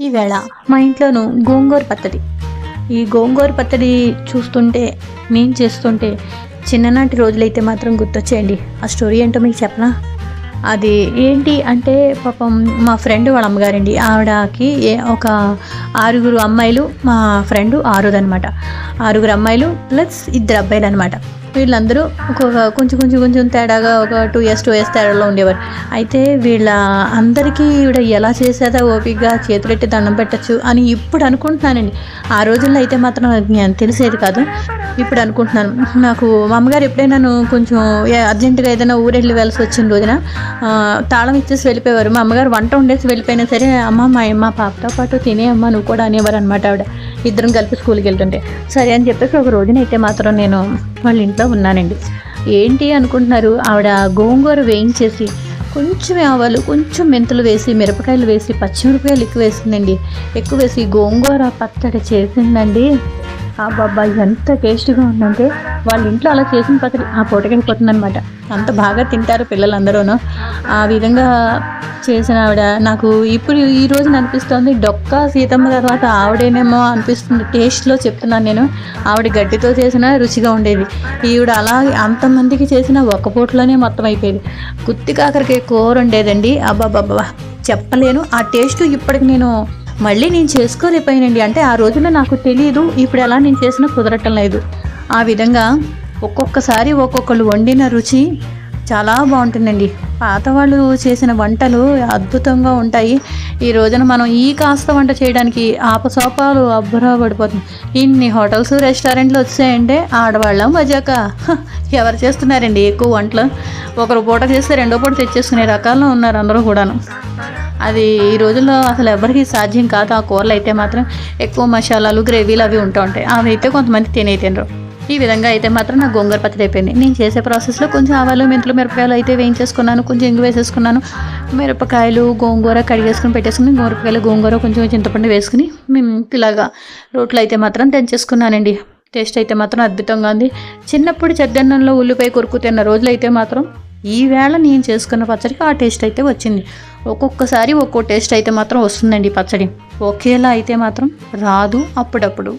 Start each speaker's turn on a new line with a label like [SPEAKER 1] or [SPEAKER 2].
[SPEAKER 1] ఈవేళ మా ఇంట్లోనూ గోంగూర పచ్చడి. ఈ గోంగూర పచ్చడి చూస్తుంటే నేను చేస్తుంటే చిన్ననాటి రోజులైతే మాత్రం గుర్తొచ్చేయండి. ఆ స్టోరీ ఏంటో మీకు చెప్పనా? అది ఏంటి అంటే పాపం మా ఫ్రెండ్ వాళ్ళ అమ్మగారండి ఆవిడకి ఏ- ఒక ఆరుగురు అమ్మాయిలు మా ఫ్రెండ్ ఆరుదనమాట ఆరుగురు అమ్మాయిలు ప్లస్ ఇద్దరు అబ్బాయిలు అనమాట వీళ్ళందరూ ఒక్కొక్క కొంచెం కొంచెం కొంచెం తేడాగా ఒక టూ ఇయర్స్ టూ ఇయర్స్ తేడాలో ఉండేవారు. అయితే వీళ్ళ అందరికీ ఈవిడ ఎలా చేసేదా ఓపికగా చేతులెట్టి దండం పెట్టచ్చు అని ఇప్పుడు అనుకుంటున్నానండి. ఆ రోజుల్లో అయితే మాత్రం తెలిసేది కాదు. ఇప్పుడు అనుకుంటున్నాను. నాకు మా అమ్మగారు ఎప్పుడైనా నన్ను కొంచెం అర్జెంటుగా ఏదైనా ఊరెళ్ళి వెళ్ళాల్సి వచ్చిన రోజున తాళం ఇచ్చేసి వెళ్ళిపోయేవారు. మా అమ్మగారు వంట ఉండేసి వెళ్ళిపోయినా సరే అమ్మ మా మా పాపతో పాటు తినే అమ్మ నువ్వు కూడా అనేవారు అనమాట ఆవిడ. ఇద్దరం కలిపి స్కూల్కి వెళ్తుంటే. సరే అని చెప్పేసి ఒక రోజున అయితే మాత్రం నేను వాళ్ళ ఇంట్లో ఉన్నానండి. ఏంటి అనుకుంటున్నారు? ఆవిడ గోంగూర వేయించేసి కొంచెం ఆవాలు కొంచెం మెంతులు వేసి మిరపకాయలు వేసి పచ్చిమిరపకాయలు ఎక్కువ వేసిందండి. ఎక్కువ వేసి గోంగూర పచ్చడి చేసిందండి. బాబా ఎంత టేస్ట్గా ఉందంటే వాళ్ళ ఇంట్లో అలా చేసిన పత్రి ఆ పూటకెళ్ళిపోతుందనమాట అంత బాగా తింటారు పిల్లలందరూను. ఆ విధంగా చేసిన ఆవిడ నాకు ఇప్పుడు ఈ రోజున అనిపిస్తుంది డొక్క సీతమ్మ తర్వాత ఆవిడేనేమో అనిపిస్తుంది. టేస్ట్లో చెప్తున్నాను నేను. ఆవిడ గడ్డితో చేసిన రుచిగా ఉండేది. ఈవిడ అలా అంతమందికి చేసిన ఒక్క పూటలోనే మొత్తం అయిపోయేది. గుత్తి కాకరకాయ కూర ఉండేదండి. అబ్బాబ్బాబ్బా చెప్పలేను. ఆ టేస్ట్ ఇప్పటికి నేను మళ్ళీ నేను చేసుకోలేకపోయానండి. అంటే ఆ రోజుల్లో నాకు తెలియదు ఇప్పుడు ఎలా నేను చేసినా కుదరటం లేదు. ఆ విధంగా ఒక్కొక్కసారి ఒక్కొక్కరు వండిన రుచి చాలా బాగుంటుందండి. పాత వాళ్ళు చేసిన వంటలు అద్భుతంగా ఉంటాయి. ఈ రోజున మనం ఈ కాస్త వంట చేయడానికి ఆపసోపాలు అబ్బురా పడిపోతుంది ఇన్ని హోటల్స్ రెస్టారెంట్లు వచ్చాయంటే ఆడవాళ్ళం మజాక. ఎవరు చేస్తున్నారండి ఎక్కువ వంటలు? ఒకరు పూట చేస్తే రెండో పూట తెచ్చేసుకునే రకాల్లో ఉన్నారు అందరూ కూడాను. అది ఈ రోజుల్లో అసలు ఎవరికి సాధ్యం కాదు. ఆ కూరలు అయితే మాత్రం ఎక్కువ మసాలాలు గ్రేవీలు అవి ఉంటూ ఉంటాయి. అవి అయితే కొంతమంది తినే తినరు. ఈ విధంగా అయితే మాత్రం నాకు గోంగూర పచ్చడి అయిపోయింది. నేను చేసే ప్రాసెస్లో కొంచెం ఆవాలు మెంతులు మిరపకాయలు అయితే వేయించేసుకున్నాను. కొంచెం ఇంగు వేసేసుకున్నాను. మిరపకాయలు గోంగూర కడిగేసుకుని పెట్టేసుకుని మిరపకాయలు గోంగూర కొంచెం చింతపండు వేసుకుని మేము ఇలాగా రోట్లో అయితే మాత్రం దంచేసుకున్నానండి. టేస్ట్ అయితే మాత్రం అద్భుతంగా ఉంది. చిన్నప్పుడు చెద్దన్నంలో ఉల్లిపాయ కొరుకు తిన్న రోజులు అయితే మాత్రం ఈవేళ నేను చేసుకున్న పచ్చడికి ఆ టేస్ట్ అయితే వచ్చింది. ఒక్కొక్కసారి ఒక్కో టేస్ట్ అయితే మాత్రం వస్తుందండి ఈ పచ్చడి. ఒకేలా అయితే మాత్రం రాదు అప్పుడప్పుడు.